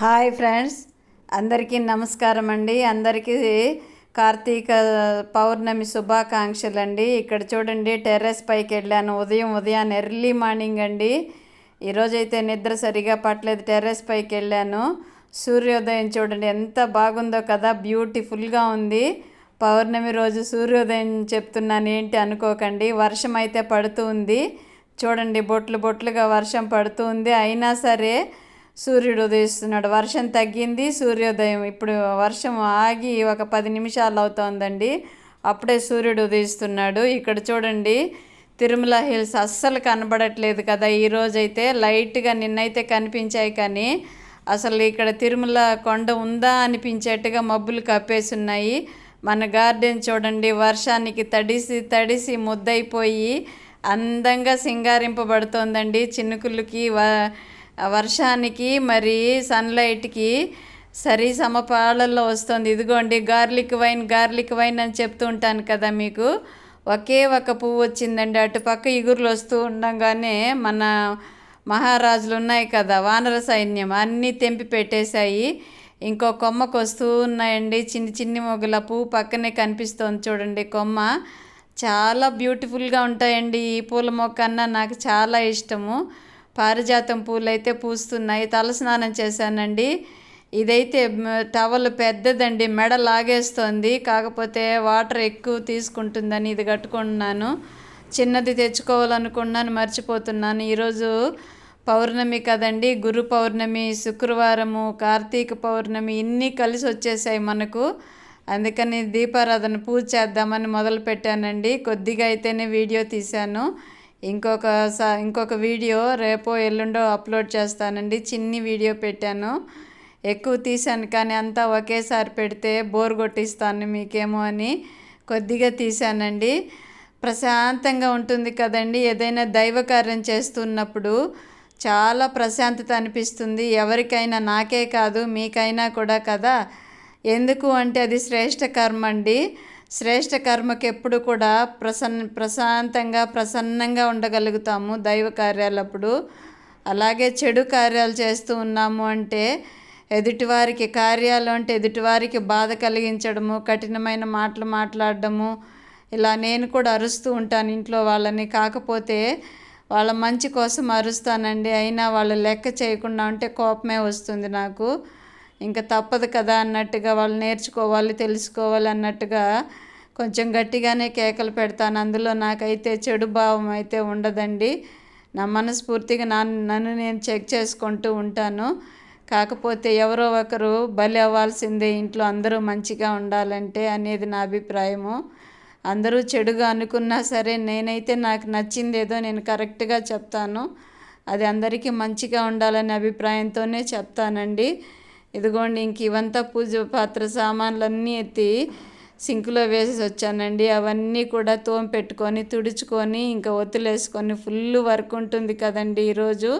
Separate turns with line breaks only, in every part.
Hi friends అందరికీ నమస్కారం అండి. అందరికీ కార్తీక పౌర్ణమి శుభాకాంక్షలు అండి ఇక్కడ చూడండి టెర్రస్ పైకి వెళ్ళాను. ఉదయం ఉదయాన్నే ఎర్లీ మార్నింగ్ అండి. ఈరోజైతే నిద్ర సరిగా పట్టలేదు టెర్రస్ పైకి వెళ్ళాను. సూర్యోదయం చూడండి ఎంత బాగుందో కదా బ్యూటిఫుల్గా ఉంది. పౌర్ణమి రోజు సూర్యోదయం చెప్తున్నాను ఏంటి అనుకోకండి. వర్షం అయితే పడుతూ ఉంది. చూడండి బొట్లు బొట్లుగా వర్షం పడుతూ ఉంది. అయినా సరే సూర్యుడు ఉదయిస్తున్నాడు వర్షం తగ్గింది సూర్యోదయం ఇప్పుడు వర్షం ఆగి ఒక పది నిమిషాలు అవుతోందండి. అప్పుడే సూర్యుడు ఉదయిస్తున్నాడు ఇక్కడ చూడండి తిరుమల హిల్స్ అస్సలు కనబడట్లేదు కదా. ఈరోజైతే లైట్గా నిన్నైతే కనిపించాయి కానీ అసలు ఇక్కడ తిరుమల కొండ ఉందా అనిపించేట్టుగా మబ్బులు కప్పేసి ఉన్నాయి మన గార్డెన్ చూడండి వర్షానికి తడిసి తడిసి ముద్దైపోయి అందంగా సింగారింపబడుతోందండి. చినుకులకి వ వర్షానికి మరి సన్లైట్కి సరి సమపాళల్లో వస్తుంది. ఇదిగోండి గార్లిక్ వైన్ గార్లిక్ వైన్ అని చెప్తూ ఉంటాను కదా మీకు. ఒకే ఒక పువ్వు వచ్చిందండి. అటుపక్క ఇగురులు వస్తూ ఉండగానే మన మహారాజులు ఉన్నాయి కదా వానర సైన్యం అన్నీ తెంపి పెట్టేశాయి. ఇంకో కొమ్మకు వస్తూ ఉన్నాయండి. చిన్ని చిన్ని మొగ్గల పువ్వు పక్కనే కనిపిస్తోంది చూడండి కొమ్మ. చాలా బ్యూటిఫుల్గా ఉంటాయండి ఈ పూల మొక్క అన్న నాకు చాలా ఇష్టము. పారిజాతం పూలు అయితే పూస్తున్నాయి. తలస్నానం చేశానండి. ఇదైతే టవల్ పెద్దదండి. మెడ లాగేస్తోంది. కాకపోతే వాటర్ ఎక్కువ తీసుకుంటుందని ఇది కట్టుకున్నాను. చిన్నది తెచ్చుకోవాలనుకున్నాను మర్చిపోతున్నాను. ఈరోజు పౌర్ణమి కదండి. గురు పౌర్ణమి శుక్రవారము కార్తీక పౌర్ణమి ఇన్ని కలిసి వచ్చేసాయి మనకు. అందుకని దీపారాధన పూజ చేద్దామని మొదలు పెట్టానండి కొద్దిగా అయితేనే వీడియో తీశాను. ఇంకొక స- ఇంకొక వీడియో రేపో ఎల్లుండో అప్లోడ్ చేస్తానండి. చిన్ని వీడియో పెట్టాను. ఎక్కువ తీశాను కానీ అంతా ఒకేసారి పెడితే బోర్ కొట్టిస్తాను మీకేమో అని కొద్దిగా తీశానండి. ప్రశాంతంగా ఉంటుంది కదండి. ఏదైనా దైవ కార్యం చేస్తున్నప్పుడు చాలా ప్రశాంతత అనిపిస్తుంది. ఎవరికైనా నాకే కాదు మీకైనా కూడా కదా. ఎందుకు అంటే అది శ్రేష్ఠ కర్మ అండి. శ్రేష్ఠ కర్మకి ఎప్పుడు కూడా ప్రసన్న ప్రశాంతంగా ప్రసన్నంగా ఉండగలుగుతాము దైవ కార్యాలప్పుడు. అలాగే చెడు కార్యాలు చేస్తూ ఉన్నాము అంటే ఎదుటివారికి కార్యాలు అంటే ఎదుటివారికి బాధ కలిగించడము కఠినమైన మాటలు మాట్లాడడము. ఇలా నేను కూడా అరుస్తూ ఉంటాను ఇంట్లో వాళ్ళని. కాకపోతే వాళ్ళ మంచి కోసం అరుస్తానండి. అయినా వాళ్ళు లెక్క చేయకుండా ఉంటే కోపమే వస్తుంది నాకు. ఇంకా తప్పదు కదా అన్నట్టుగా వాళ్ళు నేర్చుకోవాలి తెలుసుకోవాలి అన్నట్టుగా కొంచెం గట్టిగానే కేకలు పెడతాను. అందులో నాకైతే చెడు భావం అయితే ఉండదండి. నా మనస్ఫూర్తిగా నా నన్ను నేను చెక్ చేసుకుంటూ ఉంటాను. కాకపోతే ఎవరో ఒకరు బలి అవ్వాల్సిందే ఇంట్లో అందరూ మంచిగా ఉండాలంటే అనేది నా అభిప్రాయము. అందరూ చెడుగా అనుకున్నా సరే నేనైతే నాకు నచ్చింది ఏదో నేను కరెక్ట్గా చెప్తాను. అది అందరికీ మంచిగా ఉండాలనే అభిప్రాయంతోనే చెప్తానండి. ఇదిగోండి ఇంక ఇవంతా పూజ పాత్ర సామాన్లన్నీ ఎత్తి సింకులో వేసి వచ్చానండి. అవన్నీ కూడా తోమ పెట్టుకొని తుడుచుకొని ఇంకా ఒత్తులేసుకొని ఫుల్ వర్క్ ఉంటుంది కదండి ఈరోజు.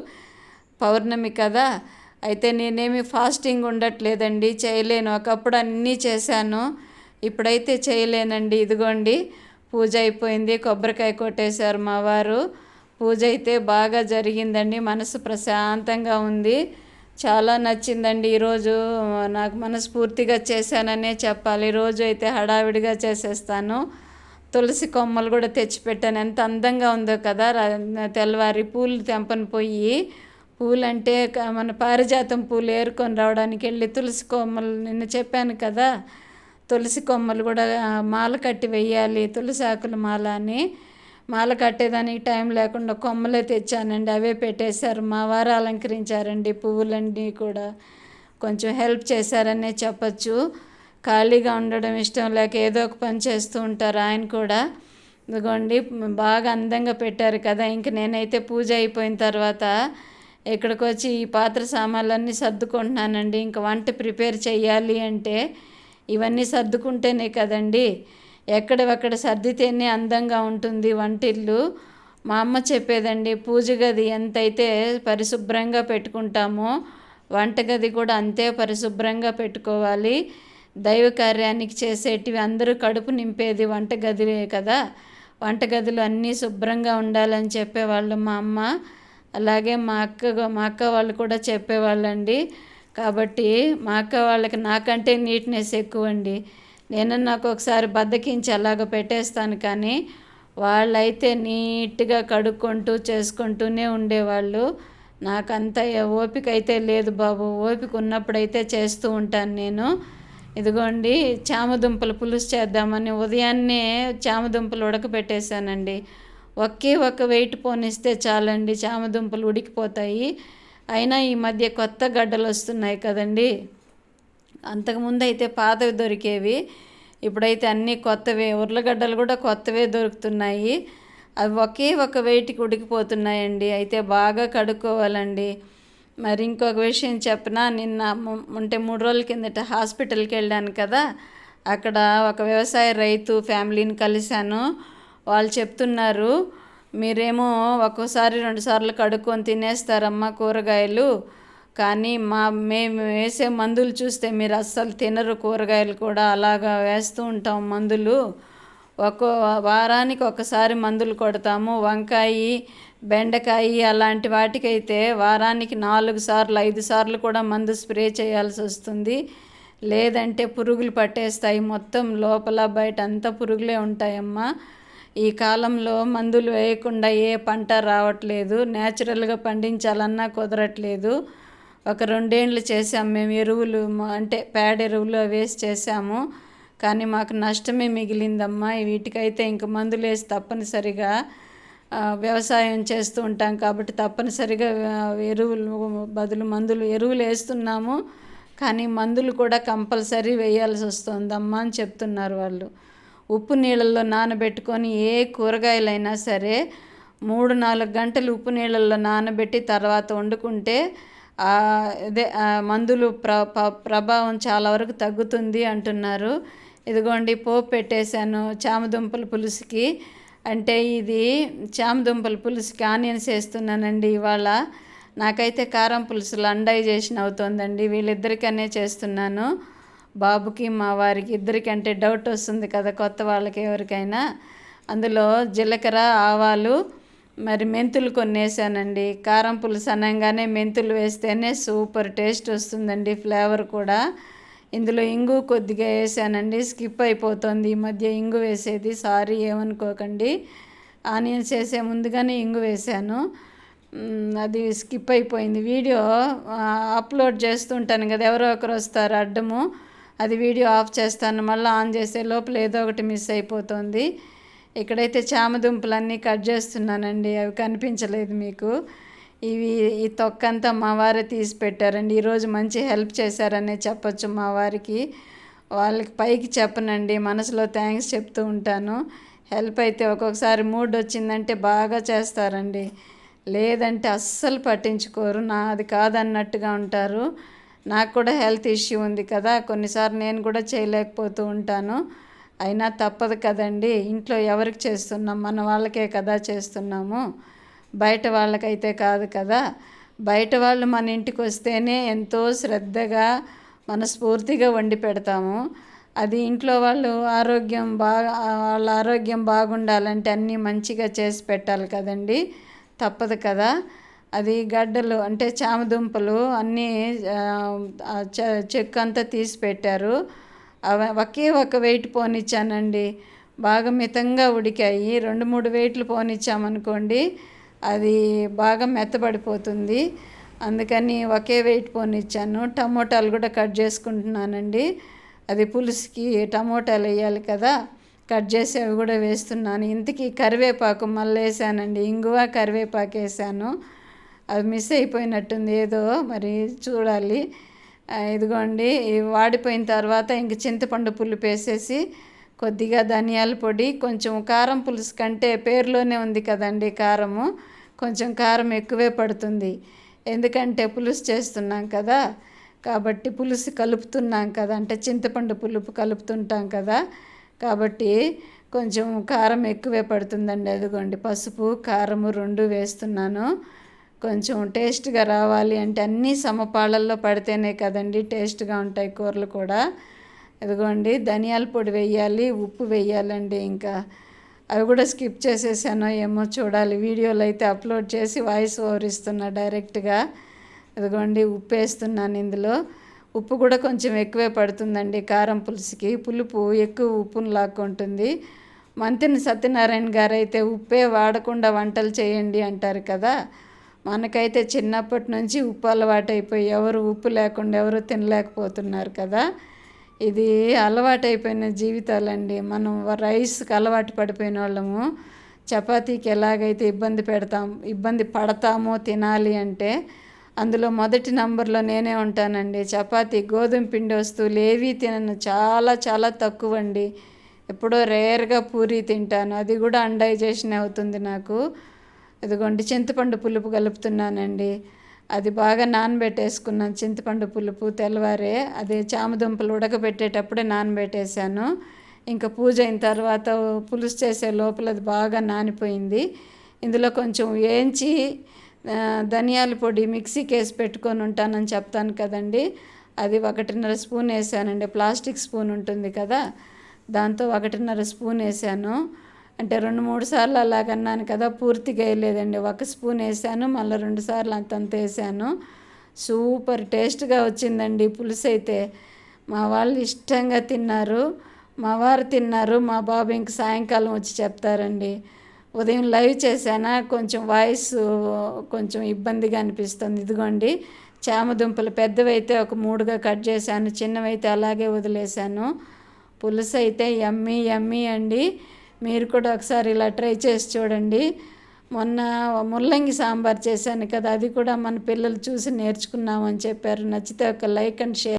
పౌర్ణమి కదా అయితే నేనేమి ఫాస్టింగ్ ఉండట్లేదండి చేయలేను. ఒకప్పుడు అన్నీ చేశాను ఇప్పుడైతే చేయలేనండి. ఇదిగోండి పూజ అయిపోయింది కొబ్బరికాయ కొట్టేశారు మా వారు. పూజ అయితే బాగా జరిగిందండి మనసు ప్రశాంతంగా ఉంది. చాలా నచ్చిందండి ఈరోజు. నాకు మనస్ఫూర్తిగా చేశాననే చెప్పాలి. రోజు అయితే హడావిడిగా చేసేస్తాను. తులసి కొమ్మలు కూడా తెచ్చిపెట్టాను. ఎంత అందంగా ఉందో కదా రా- తెల్లవారి పూలు తెంపని పోయి. పూలు అంటే మన పారిజాతం పూలు ఏరుకొని రావడానికి వెళ్ళి తులసి కొమ్మలు నిన్న చెప్పాను కదా. తులసి కొమ్మలు కూడా మాల కట్టి వెయ్యాలి. తులసి ఆకుల మాల అని. మాల కట్టేదానికి టైం లేకుండా కొమ్మలే తెచ్చానండి. అవే పెట్టేశారు. మా వారు అలంకరించారండి పువ్వులన్నీ కూడా. కొంచెం హెల్ప్ చేశారనే చెప్పచ్చు. ఖాళీగా ఉండడం ఇష్టం లేక ఏదో ఒక పని చేస్తూ ఉంటారు ఆయన కూడా. ఇదిగోండి బాగా అందంగా పెట్టారు కదా. ఇంక నేనైతే పూజ అయిపోయిన తర్వాత ఇక్కడికి వచ్చి ఈ పాత్ర సామాన్లన్నీ సర్దుకుంటున్నానండి. ఇంక వంట ప్రిపేర్ చేయాలి అంటే ఇవన్నీ సర్దుకుంటేనే కదండి. ఎక్కడవక్కడ సర్దితేనే అందంగా ఉంటుంది వంటిల్లు. మా అమ్మ చెప్పేదండి పూజ గది ఎంతైతే పరిశుభ్రంగా పెట్టుకుంటామో వంటగది కూడా అంతే పరిశుభ్రంగా పెట్టుకోవాలి. దైవ కార్యానికి చేసేటివి అందరూ కడుపు నింపేది వంటగదిలే కదా. వంటగదిలో అన్నీ శుభ్రంగా ఉండాలని చెప్పేవాళ్ళు మా అమ్మ. అలాగే మా అక్క మా అక్క వాళ్ళు కూడా చెప్పేవాళ్ళండి. కాబట్టి మా అక్క వాళ్ళకి నాకంటే నీట్నెస్ ఎక్కువ అండి నేను నాకు ఒకసారి బద్దకించి అలాగ పెట్టేస్తాను కానీ వాళ్ళైతే నీట్గా కడుక్కుంటూ చేసుకుంటూనే ఉండేవాళ్ళు. నాకంత ఓపిక అయితే లేదు బాబు. ఓపిక ఉన్నప్పుడైతే చేస్తూ ఉంటాను నేను. ఇదిగోండి చామదుంపలు పులుసు చేద్దామని ఉదయాన్నే చామదుంపలు ఉడకబెట్టేశానండి ఒకే ఒక వెయిట్ పోనిస్తే చాలండి చామదుంపలు ఉడికిపోతాయి. అయినా ఈ మధ్య కొత్త గడ్డలు వస్తున్నాయి కదండీ. అంతకుముందు అయితే పాతవి దొరికేవి ఇప్పుడైతే అన్నీ కొత్తవే ఉర్లగడ్డలు కూడా కొత్తవే దొరుకుతున్నాయి. అవి ఒకే ఒక వెయిట్కి ఉడికిపోతున్నాయండి అయితే బాగా కడుక్కోవాలండి. మరి ఇంకొక విషయం చెప్పిన నిన్న అంటే మూడు రోజుల కిందట హాస్పిటల్కి వెళ్ళాను కదా అక్కడ ఒక వ్యవసాయ రైతు ఫ్యామిలీని కలిశాను. వాళ్ళు చెప్తున్నారు మీరేమో ఒక్కోసారి రెండుసార్లు కడుక్కొని తినేస్తారమ్మా కూరగాయలు కానీ మా మేము వేసే మందులు చూస్తే మీరు అస్సలు తినరు కూరగాయలు కూడా అలాగా వేస్తూ ఉంటాం మందులు. ఒక్కో వారానికి ఒకసారి మందులు కొడతాము. వంకాయ బెండకాయ అలాంటి వాటికైతే వారానికి నాలుగు సార్లు ఐదు సార్లు కూడా మందు స్ప్రే చేయాల్సి వస్తుంది. లేదంటే పురుగులు పట్టేస్తాయి. మొత్తం లోపల బయట అంతా పురుగులే ఉంటాయమ్మా. ఈ కాలంలో మందులు వేయకుండా ఏ పంట రావట్లేదు. న్యాచురల్గా పండించాలన్నా కుదరట్లేదు. ఒక రెండేండ్లు చేసాము మేము ఎరువులు అంటే పేడ ఎరువులు వేసి చేసాము కానీ మాకు నష్టమే మిగిలిందమ్మా. వీటికైతే ఇంక మందులు వేసి తప్పనిసరిగా వ్యవసాయం చేస్తూ ఉంటాం. కాబట్టి తప్పనిసరిగా ఎరువులు బదులు మందులు ఎరువులు వేస్తున్నాము. కానీ మందులు కూడా కంపల్సరీ వేయాల్సి వస్తుందమ్మా అని చెప్తున్నారు వాళ్ళు. ఉప్పు నీళ్ళల్లో నానబెట్టుకొని ఏ కూరగాయలైనా సరే మూడు నాలుగు గంటలు ఉప్పు నీళ్ళల్లో నానబెట్టి తర్వాత వండుకుంటే అదే మందులు ప్ర ప్రభావం చాలా వరకు తగ్గుతుంది అంటున్నారు. ఇదిగోండి పోపు పెట్టేశాను చామదుంపల పులుసుకి. అంటే ఇది చామదుంపల పులుసుకి ఆనియన్స్ వేస్తున్నానండి ఇవాళ. నాకైతే కారం పులుసులు అండైజేషన్ అవుతుందండి వీళ్ళిద్దరికనే చేస్తున్నాను. బాబుకి మా వారికి ఇద్దరికంటే డౌట్ వస్తుంది కదా కొత్త వాళ్ళకి ఎవరికైనా. అందులో జీలకర్ర ఆవాలు మరి మెంతులు కొన్నేసానండి. కారం పులుసు అనంగానే మెంతులు వేస్తేనే సూపర్ టేస్ట్ వస్తుందండి ఫ్లేవర్ కూడా. ఇందులో ఇంగు కొద్దిగా వేసానండి. స్కిప్ అయిపోతుంది ఈ మధ్య ఇంగు వేసేది. సారీ ఏమనుకోకండి. ఆనియన్స్ వేసే ముందుగానే ఇంగు వేసాను. అది స్కిప్ అయిపోయింది. వీడియో అప్లోడ్ చేస్తుంటాను కదా ఎవరో ఒకరు వస్తారు అడ్డము. అది వీడియో ఆఫ్ చేస్తాను. మళ్ళీ ఆన్ చేసే లోపల ఏదో ఒకటి మిస్ అయిపోతుంది. ఇక్కడైతే చామదుంపలన్నీ కట్ చేస్తున్నానండి అవి కనిపించలేదు మీకు. ఇవి ఈ తొక్కంతా మా వారే తీసి పెట్టారండి. ఈరోజు మంచి హెల్ప్ చేశారనే చెప్పొచ్చు మా వారికి. వాళ్ళకి పైకి చెప్పనండి మనసులో థ్యాంక్స్ చెప్తూ ఉంటాను. హెల్ప్ అయితే ఒక్కొక్కసారి మూడ్ వచ్చిందంటే బాగా చేస్తారండి. లేదంటే అస్సలు పట్టించుకోరు నాది కాదన్నట్టుగా ఉంటారు. నాకు కూడా హెల్త్ ఇష్యూ ఉంది కదా కొన్నిసార్లు నేను కూడా చేయలేకపోతూ ఉంటాను. అయినా తప్పదు కదండి. ఇంట్లో ఎవరికి చేస్తున్నాం? మన వాళ్ళకే కదా చేస్తున్నాము. బయట వాళ్ళకైతే కాదు కదా. బయట వాళ్ళు మన ఇంటికి వస్తేనే ఎంతో శ్రద్ధగా మనస్ఫూర్తిగా వండి పెడతాము. అది ఇంట్లో వాళ్ళు ఆరోగ్యం బాగా వాళ్ళ ఆరోగ్యం బాగుండాలంటే అన్నీ మంచిగా చేసి పెట్టాలి కదండి. తప్పదు కదా. అది గడ్డలు అంటే చామదుంపలు అన్నీ చెక్కు అంతా తీసి పెట్టారు. ఒకే ఒక వెయిట్ పోనిచ్చానండి. బాగా మితంగా ఉడికాయి. రెండు మూడు వెయిట్లు పోనిచ్చామనుకోండి అది బాగా మెత్తబడిపోతుంది. అందుకని ఒకే వెయిట్ పోనిచ్చాను. టమోటాలు కూడా కట్ చేసుకుంటున్నానండి. అది పులుసుకి టమోటాలు వేయాలి కదా కట్ చేసి అవి కూడా వేస్తున్నాను. ఇంతకీ కరివేపాకు మళ్ళీ వేసానండి ఇంగువ కరివేపాకు వేసాను. అది మిస్ అయిపోయినట్టుంది ఏదో మరి చూడాలి. ఇదిగోండి వాడిపోయిన తర్వాత ఇంక చింతపండు పులుపు వేసేసి కొద్దిగా ధనియాల పొడి కొంచెం కారం పులుసు కంటే పేరులోనే ఉంది కదండి కారము కొంచెం కారం ఎక్కువే పడుతుంది. ఎందుకంటే పులుసు చేస్తున్నాం కదా కాబట్టి పులుసు కలుపుతున్నాం కదా అంటే చింతపండు పులుపు కలుపుతుంటాం కదా కాబట్టి కొంచెం కారం ఎక్కువే పడుతుందండి. అదిగోండి పసుపు కారము రెండు వేస్తున్నాను. కొంచెం టేస్ట్గా రావాలి అంటే అన్నీ సమపాళల్లో పడితేనే కదండి టేస్ట్గా ఉంటాయి కూరలు కూడా. ఇదిగోండి ధనియాల పొడి వేయాలి ఉప్పు వేయాలండి ఇంకా. అవి కూడా స్కిప్ చేసేసానో ఏమో చూడాలి. వీడియోలు అయితే అప్లోడ్ చేసి వాయిస్ ఓవర్ ఇస్తున్నా డైరెక్ట్గా. ఇదిగోండి ఉప్పు వేస్తున్నాను ఇందులో. ఉప్పు కూడా కొంచెం ఎక్కువే పడుతుందండి కారం పులుసుకి. పులుపు ఎక్కువ ఉప్పును లాక్కుంటుంది మంతిని సత్యనారాయణ గారు అయితే ఉప్పే వాడకుండా వంటలు చేయండి అంటారు కదా. మనకైతే చిన్నప్పటి నుంచి ఉప్పు అలవాటైపోయి ఎవరు ఉప్పు లేకుండా ఎవరు తినలేకపోతున్నారు కదా. ఇది అలవాటైపోయిన జీవితాలండి. మనం రైస్కి అలవాటు పడిపోయిన వాళ్ళము. చపాతీకి ఎలాగైతే ఇబ్బంది పెడతాం ఇబ్బంది పడతామో తినాలి అంటే అందులో మొదటి నంబర్లో నేనే ఉంటానండి. చపాతీ గోధుమ పిండి వస్తువులు ఏవీ తినను. చాలా చాలా తక్కువ అండి ఎప్పుడో రేర్గా పూరి తింటాను. అది కూడా అండైజేషన్ అవుతుంది నాకు. ఇదిగోండి చింతపండు పులుపు కలుపుతున్నానండి. అది బాగా నానబెట్టేసుకున్నాను చింతపండు పులుపు తెల్లవారే అది చామదుంపలు ఉడకబెట్టేటప్పుడే నానబెట్టేశాను. ఇంకా పూజ అయిన తర్వాత పులుసు చేసే లోపల అది బాగా నానిపోయింది. ఇందులో కొంచెం వేయించి ధనియాల పొడి మిక్సీకి వేసి పెట్టుకొని ఉంటానని చెప్తాను కదండి. అది ఒకటిన్నర స్పూన్ వేసానండి. ప్లాస్టిక్ స్పూన్ ఉంటుంది కదా దాంతో ఒకటిన్నర స్పూన్ వేసాను. అంటే రెండు మూడు సార్లు అలాగన్నాను కదా పూర్తిగా వేయలేదండి. ఒక స్పూన్ వేసాను మళ్ళీ రెండు సార్లు అంతంత వేసాను. సూపర్ టేస్ట్గా వచ్చిందండి పులుసు అయితే. మా వాళ్ళు ఇష్టంగా తిన్నారు. మా వారు తిన్నారు మా బాబు ఇంక సాయంకాలం వచ్చి చెప్తారండి. ఉదయం లైవ్ చేశానా? కొంచెం వాయిస్ కొంచెం ఇబ్బందిగా అనిపిస్తుంది. ఇదిగోండి చామదుంపలు పెద్దవైతే ఒక మూడుగా కట్ చేశాను చిన్నవైతే అలాగే వదిలేశాను. పులుసు అయితే ఎమ్మి ఎమ్మి అండి. మీరు కూడా ఒకసారి ఇలా ట్రై చేసి చూడండి. మొన్న ముల్లంగి సాంబార్ చేశాను కదా అది కూడా మన పిల్లలు చూసి నేర్చుకున్నామని చెప్పారు. నచ్చితే ఒక లైక్ అండ్ షేర్